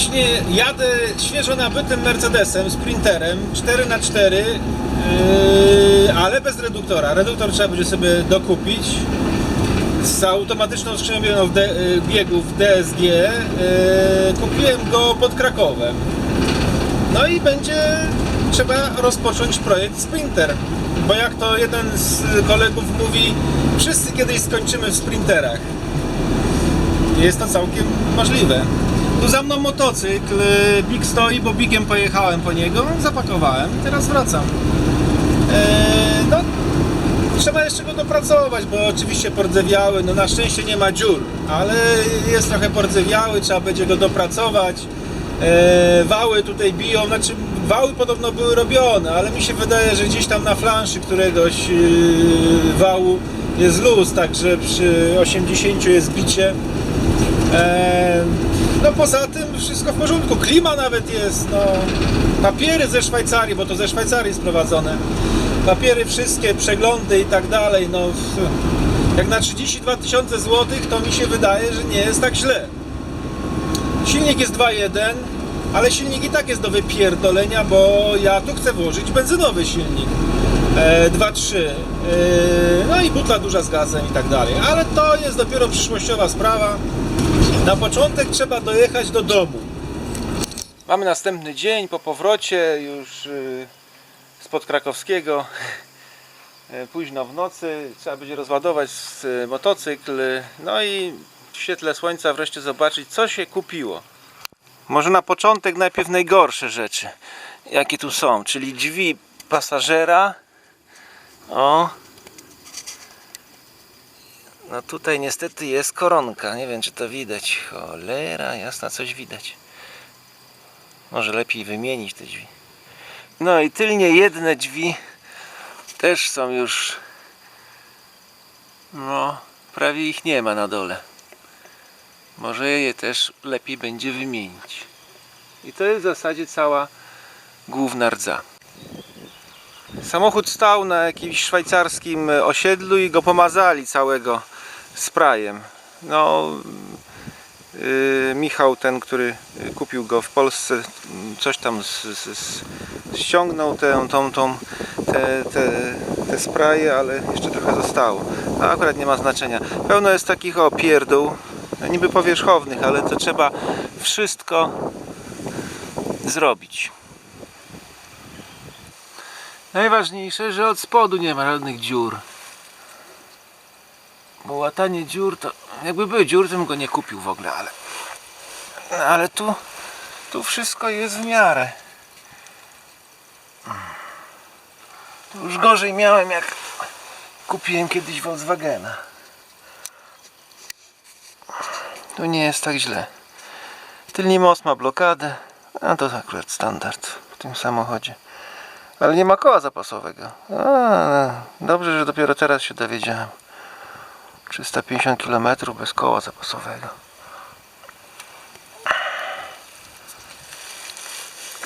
Właśnie jadę świeżo nabytym Mercedesem, Sprinterem 4x4, yy, ale bez reduktora. Reduktor trzeba będzie sobie dokupić. Z automatyczną skrzynią yy, biegów DSG yy, kupiłem go pod Krakowem. No i będzie trzeba rozpocząć projekt Sprinter. Bo jak to jeden z kolegów mówi, wszyscy kiedyś skończymy w Sprinterach. Jest to całkiem możliwe. Tu za mną motocykl, Big stoi, bo Bigiem pojechałem po niego, zapakowałem i teraz wracam. Eee, no, trzeba jeszcze go dopracować, bo oczywiście pordzewiały, no na szczęście nie ma dziur, ale jest trochę pordzewiały, trzeba będzie go dopracować. Eee, wały tutaj biją, znaczy wały podobno były robione, ale mi się wydaje, że gdzieś tam na flanszy któregoś yy, wału jest luz, także przy 80 jest bicie. Eee, no poza tym wszystko w porządku. Klima nawet jest, no. Papiery ze Szwajcarii, bo to ze Szwajcarii sprowadzone. Papiery wszystkie, przeglądy i tak dalej, no. Jak na 32 tysiące złotych, to mi się wydaje, że nie jest tak źle. Silnik jest 2.1, ale silnik i tak jest do wypierdolenia, bo ja tu chcę włożyć benzynowy silnik. E, 2.3 e, no i butla duża z gazem i tak dalej, ale to jest dopiero przyszłościowa sprawa. Na początek trzeba dojechać do domu. Mamy następny dzień po powrocie już y, spod krakowskiego. Późno w nocy trzeba będzie rozładować motocykl. No i w świetle słońca wreszcie zobaczyć co się kupiło. Może na początek najpierw najgorsze rzeczy, jakie tu są, czyli drzwi pasażera. O, no tutaj niestety jest koronka. Nie wiem czy to widać. Cholera, jasna coś widać. Może lepiej wymienić te drzwi. No i tylnie jedne drzwi też są już. No, prawie ich nie ma na dole. Może je też lepiej będzie wymienić. I to jest w zasadzie cała główna rdza. Samochód stał na jakimś szwajcarskim osiedlu i go pomazali całego sprayem. No, yy, Michał, ten, który kupił go w Polsce, coś tam z, z, z, ściągnął tę, tą, tą, te, te, te ale jeszcze trochę zostało. A akurat nie ma znaczenia. Pełno jest takich o pierdół, no niby powierzchownych, ale to trzeba wszystko zrobić. Najważniejsze, że od spodu nie ma żadnych dziur. Bo łatanie dziur to. Jakby były dziury, to bym go nie kupił w ogóle, ale. Ale tu. Tu wszystko jest w miarę. Tu już gorzej miałem jak kupiłem kiedyś Volkswagena. Tu nie jest tak źle. Tylny most ma blokadę. A to akurat standard w tym samochodzie. Ale nie ma koła zapasowego. A, dobrze, że dopiero teraz się dowiedziałem. 350 km bez koła zapasowego.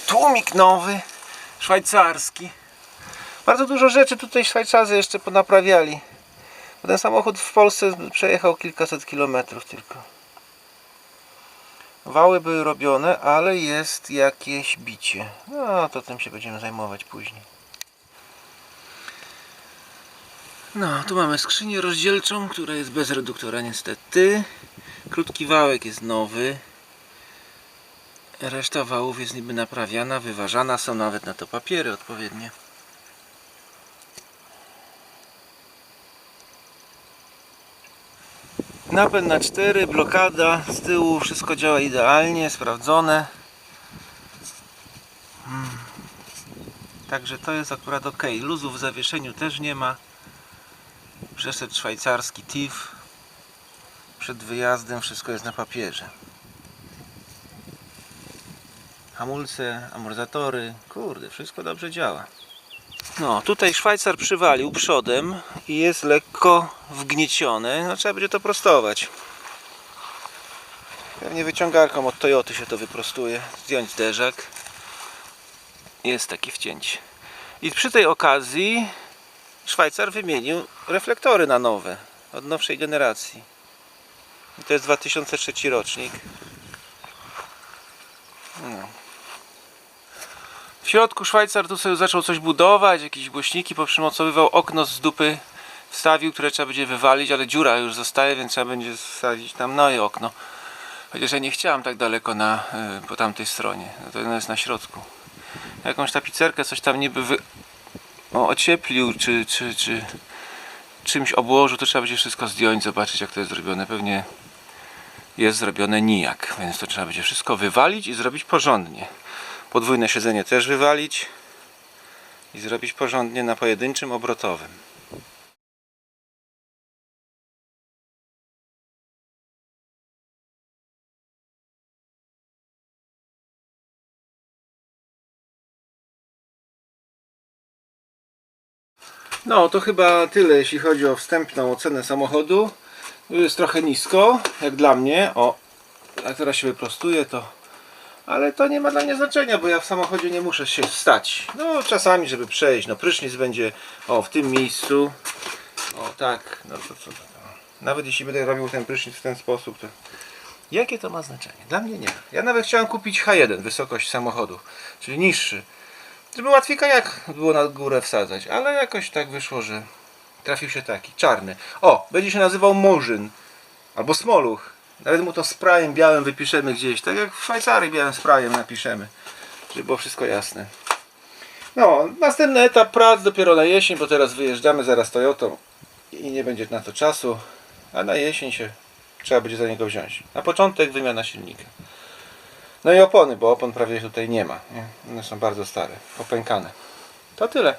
Tłumik nowy, szwajcarski. Bardzo dużo rzeczy tutaj Szwajcarzy jeszcze ponaprawiali. Bo ten samochód w Polsce przejechał kilkaset kilometrów tylko. Wały były robione, ale jest jakieś bicie. No to tym się będziemy zajmować później. No, tu mamy skrzynię rozdzielczą, która jest bez reduktora niestety. Krótki wałek jest nowy. Reszta wałów jest niby naprawiana, wyważana, są nawet na to papiery odpowiednie. Napęd na 4, blokada z tyłu, wszystko działa idealnie, sprawdzone. Hmm. Także to jest akurat ok. Luzów w zawieszeniu też nie ma. Przeszedł szwajcarski TIF. Przed wyjazdem wszystko jest na papierze. Hamulce, amortyzatory, kurde, wszystko dobrze działa. No, tutaj Szwajcar przywalił przodem i jest lekko wgniecione. No, trzeba będzie to prostować. Pewnie wyciągarką od Toyoty się to wyprostuje. Zdjąć zderzak. Jest takie wcięcie. I przy tej okazji Szwajcar wymienił reflektory na nowe, od nowszej generacji. I to jest 2003 rocznik. W środku Szwajcar tu sobie zaczął coś budować, jakieś głośniki poprzymocowywał, okno z dupy wstawił, które trzeba będzie wywalić, ale dziura już zostaje, więc trzeba będzie wsadzić tam no i okno. Chociaż ja nie chciałam tak daleko na, y, po tamtej stronie, no to jest na środku. Jakąś tapicerkę, coś tam niby wy, no, ocieplił, czy, czy, czy czymś obłożył, to trzeba będzie wszystko zdjąć, zobaczyć jak to jest zrobione. Pewnie jest zrobione nijak, więc to trzeba będzie wszystko wywalić i zrobić porządnie. Podwójne siedzenie też wywalić i zrobić porządnie na pojedynczym obrotowym. No, to chyba tyle, jeśli chodzi o wstępną ocenę samochodu. Jest trochę nisko, jak dla mnie. O, jak teraz się wyprostuje, to. Ale to nie ma dla mnie znaczenia, bo ja w samochodzie nie muszę się stać. No, czasami, żeby przejść. No, prysznic będzie o w tym miejscu. O, tak. No, to, to. Nawet jeśli będę robił ten prysznic w ten sposób, to. Jakie to ma znaczenie? Dla mnie nie. Ja nawet chciałem kupić H1, wysokość samochodu, czyli niższy. Żeby łatwiej kajak było na górę wsadzać, ale jakoś tak wyszło, że trafił się taki, czarny. O, będzie się nazywał Murzyn albo Smoluch. Nawet mu to sprayem białym wypiszemy gdzieś, tak jak w Szwajcarii białym sprayem napiszemy, żeby było wszystko jasne. No, następny etap prac dopiero na jesień, bo teraz wyjeżdżamy zaraz Toyotą i nie będzie na to czasu, a na jesień się trzeba będzie za niego wziąć. Na początek wymiana silnika. No i opony, bo opon prawie tutaj nie ma. Nie? One są bardzo stare, popękane. To tyle.